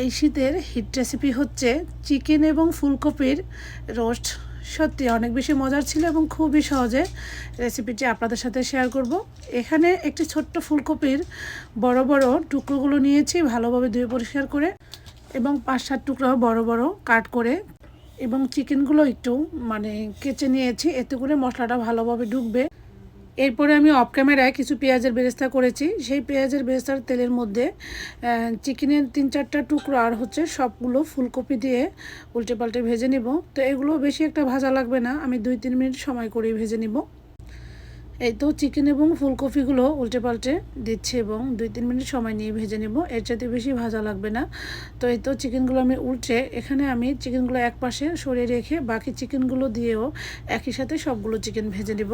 এই শীতের hit recipe হচ্ছে চিকেন এবং ফুলকপির রোস্ট সত্যি, অনেক বেশি মজার ছিল এবং খুবই সহজে রেসিপিটি আপনাদের সাথে শেয়ার করব। এখানে একটি ছোট্ট ফুলকপির বড় বড় টুকরোগুলো নিয়েছি ভালোভাবে ধুয়ে পরিষ্কার করে এবং পাঁচ সাত টুকরো বড় বড় কাট করে এবং চিকেনগুলো একটু মানে কেচে নিয়েছি। এতে করে মশলাটা ভালোভাবে ঢুকবে। এরপরে আমি অফ ক্যামেরায় কিছু পেঁয়াজের বেরেস্তা করেছি। সেই পেঁয়াজের বেরেস্তার তেলের মধ্যে চিকেনের তিন চারটা টুকরো আর হচ্ছে সবগুলো ফুলকপি দিয়ে উল্টে পাল্টে ভেজে নিব। তো এগুলো বেশি একটা ভাজা লাগবে না, আমি দুই তিন মিনিট সময় করেই ভেজে নিব। এই তো চিকেন এবং ফুলকপিগুলো উল্টে পাল্টে দিচ্ছি এবং দুই তিন মিনিট সময় নিয়ে ভেজে নেব, এর চাইতে বেশি ভাজা লাগবে না। তো এই তো চিকেনগুলো আমি উল্টে, এখানে আমি চিকেনগুলো এক পাশে সরিয়ে রেখে বাকি চিকেনগুলো দিয়েও একই সাথে সবগুলো চিকেন ভেজে নেব।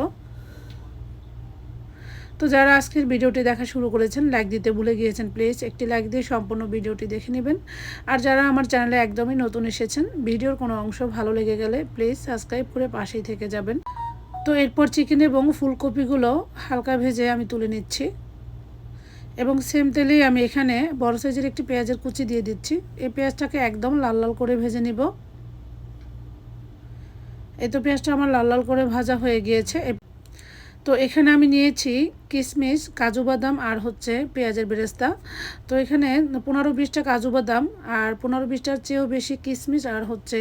তো যারা আজকের ভিডিওটি দেখা শুরু করেছেন লাইক দিতে ভুলে গিয়েছেন প্লিজ একটি লাইক দিয়ে সম্পূর্ণ ভিডিওটি দেখে নেবেন। আর যারা আমার চ্যানেলে একদমই নতুন এসেছেন, ভিডিওর কোনো অংশ ভালো লেগে গেলে প্লিজ সাবস্ক্রাইব করে পাশেই থেকে যাবেন। তো এরপর চিকেন এবং ফুলকপিগুলো হালকা ভেজে আমি তুলে নিচ্ছি। এবং সেম তেলেই আমি এখানে বড় সাইজের একটি পেঁয়াজের কুচি দিয়ে দিচ্ছি। এই পেঁয়াজটাকে একদম লাল লাল করে ভেজে নিব। এই তো পেঁয়াজটা আমার লাল লাল করে ভাজা হয়ে গিয়েছে। তো এখানে আমি নিয়েছি কিশমিশ কাজু বাদাম আর হচ্ছে পেঁয়াজের বেরেস্তা। তো এখানে পনেরো বিশটা কাজু বাদাম আর পনেরো বিশটার চেয়েও বেশি কিশমিশ আর হচ্ছে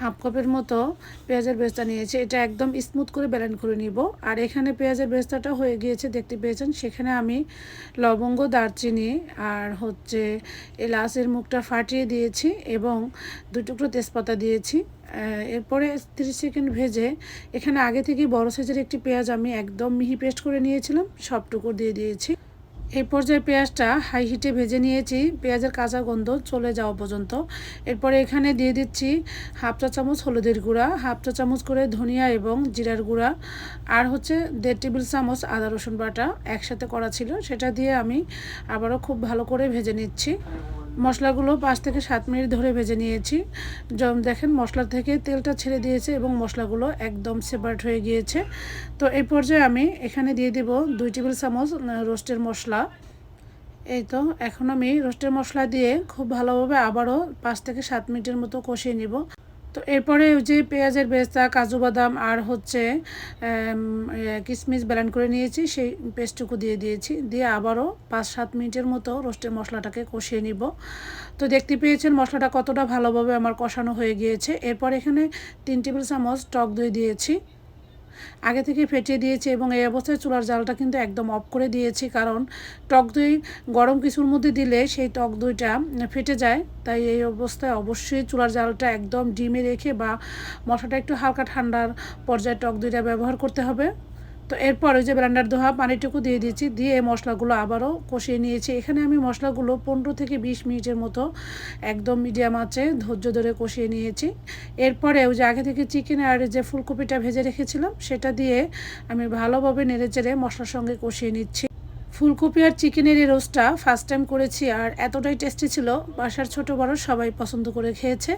হাফ কাপের মতো পেঁয়াজের বেরেস্তা নিয়েছি। এটা একদম স্মুথ করে ব্যালেন্ড করে নিব। আর এখানে পেঁয়াজের বেরেস্তাটা হয়ে গিয়েছে, দেখতে পেয়েছেন? সেখানে আমি লবঙ্গ, দারচিনি আর হচ্ছে এলাচের মুখটা ফাটিয়ে দিয়েছি এবং দুই টুকরো তেজপাতা দিয়েছি। এরপরে তিরিশ সেকেন্ড ভেজে এখানে আগে থেকেই বড় সাইজের একটি পেঁয়াজ আমি একদম মিহি পেস্ট করে নিয়েছিলাম। সব টুকরো দিয়ে দিয়েছি। এই পর্যায়ে পেঁয়াজটা হাই হিটে ভেজে নিয়েছি। পেঁয়াজের কাঁচা গন্ধ চলে যাওয়া পর্যন্ত। এরপরে এখানে দিয়ে দিচ্ছি হাফ চা চামচ হলুদের গুঁড়া হাফ চা চামচ করে ধনিয়া এবং জিরার গুঁড়া, আর হচ্ছে দেড় টেবিল চামচ আদা রসুন বাটা একসাথে করা ছিল। সেটা দিয়ে আমি আবারও খুব ভালো করে ভেজে নিচ্ছি। মশলাগুলো পাঁচ থেকে সাত মিনিট ধরে ভেজে নিয়েছি। দেখেন মশলা থেকে তেলটা ছেড়ে দিয়েছে এবং মশলাগুলো একদম সেপারেট হয়ে গিয়েছে। তো এই পর্যায়ে আমি এখানে দিয়ে দিব দুই টেবিল চামচ রোস্টের মশলা। এই তো, এখন আমি রোস্টের মশলা দিয়ে খুব ভালোভাবে আবারও পাঁচ থেকে সাত মিনিটের মতো কষিয়ে নিব। তো এরপরে ওই যে পেঁয়াজের বেস্তা, কাজু বাদাম আর হচ্ছে কিশমিশ ব্যালেন্ড করে নিয়েছি, সেই পেস্টটুকু দিয়ে দিয়েছি। দিয়ে আবারও পাঁচ সাত মিনিটের মতো রোস্টের মশলাটাকে কষিয়ে নিব। তো দেখতে পেয়েছেন মশলাটা কতটা ভালোভাবে আমার কষানো হয়ে গিয়েছে। এরপর এখানে তিন টেবিল চামচ টক দই দিয়েছি। আগে থেকে ফেটিয়ে দিয়েছি এবং এই অবস্থায় চুলার জালটা কিন্তু একদম অফ করে দিয়েছি, কারণ টক দই গরম কিছুর মধ্যে দিলে সেই টক দইটা ফেটে যায়। তাই এই অবস্থায় অবশ্যই চুলার জালটা একদম ডিমে রেখে বা মশলাটা একটু হালকা ঠান্ডার পর্যায়ে টক দইটা ব্যবহার করতে হবে। তো এরপর ওই যে ব্লেন্ডার ধোয়া পানিটুকু দিয়ে দিয়েছি, দিয়ে মশলাগুলো আবারও কষিয়ে নিয়েছি। এখানে আমি মশলাগুলো পনেরো থেকে বিশ মিনিটের মতো একদম মিডিয়াম আছে ধৈর্য ধরে কষিয়ে নিয়েছি। এরপরে ওই যে আগে থেকে চিকেন আর যে ফুলকপিটা ভেজে রেখেছিলাম, সেটা দিয়ে আমি ভালোভাবে নেড়ে চেড়ে মশলার সঙ্গে কষিয়ে নিচ্ছি। ফুলকপি আর চিকেনের এই রোস্টটা ফার্স্ট টাইম করেছি আর এতটাই টেস্টি ছিল। বাসার ছোট বড় সবাই পছন্দ করে খেয়েছে।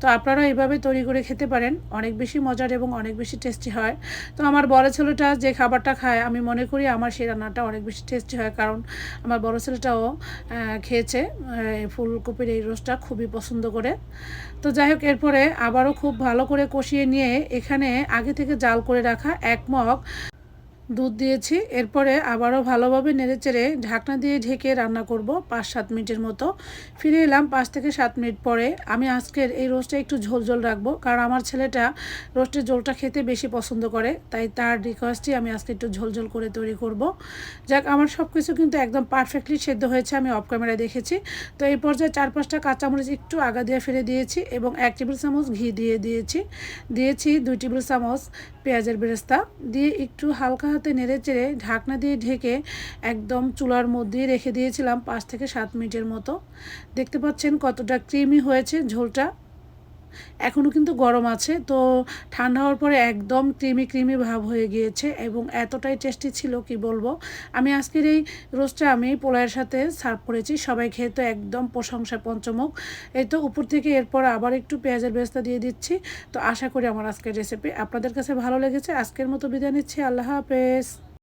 তো আপনারা এইভাবে তৈরি করে খেতে পারেন। অনেক বেশি মজার এবং অনেক বেশি টেস্টি হয়। তো আমার বড় ছেলেটা যে খাবারটা খায়, আমি মনে করি আমার সেই রান্নাটা অনেক বেশি টেস্টি হয়। কারণ আমার বড় ছেলেটাও খেয়েছে ফুলকপির এই রোস্টটা খুবই পছন্দ করে। তো যাই হোক, এরপরে আবারও খুব ভালো করে কষিয়ে নিয়ে এখানে আগে থেকে জাল করে রাখা এক মগ দুধ দিয়েছি, এরপরে আবারও ভালোভাবে নেড়েচেড়ে ঢাকনা দিয়ে ঢেকে রান্না করব পাঁচ সাত মিনিটের মতো। ফিরে এলাম পাঁচ থেকে সাত মিনিট পরে। আমি আজকের এই রোস্টটা একটু ঝোল ঝোল রাখব, কারণ আমার ছেলেটা রোস্টের ঝোলটা খেতে বেশি পছন্দ করে, তাই তার রিকোয়েস্টই আমি আজকে একটু ঝোল ঝোল করে তৈরি করব। যাক, আমার সব কিছু কিন্তু একদম পারফেক্টলি সেদ্ধ হয়েছে, আমি অফ ক্যামেরায় দেখেছি। তো এই পর্যায়ে চার পাঁচটা কাঁচামরিচ একটু আগা দিয়ে ফেলে দিয়েছি এবং এক টেবিল চামচ ঘি দিয়ে দিয়েছি। দিয়েছি দুই টেবিল চামচ পেঁয়াজের বেরেস্তা। দিয়ে একটু হালকা হাতে নেড়ে চেড়ে ঢাকনা দিয়ে ঢেকে একদম চুলার মধ্যে রেখে দিয়েছিলাম পাঁচ থেকে সাত মিনিটের মতো। দেখতে পাচ্ছেন কতটা ক্রিমি হয়েছে ঝোলটা। এখনও কিন্তু গরম আছে। তো ঠান্ডা হওয়ার পরে একদম ক্রিমি ক্রিমি ভাব হয়ে গিয়েছে এবং এতটাই টেস্টি ছিল, কি বলব? আমি আজকের এই রোস্টটা আমি পোলায়ের সাথে সার্ভ করেছি। সবাই খেয়ে তো একদম প্রশংসা পঞ্চমুখ। এই তো উপর থেকে এরপর আবার একটু পেঁয়াজের বেস্তা দিয়ে দিচ্ছি। তো আশা করি আমার আজকের রেসিপি আপনাদের কাছে ভালো লেগেছে। আজকের মতো বিদায় নিচ্ছি। আল্লাহ হাফেজ।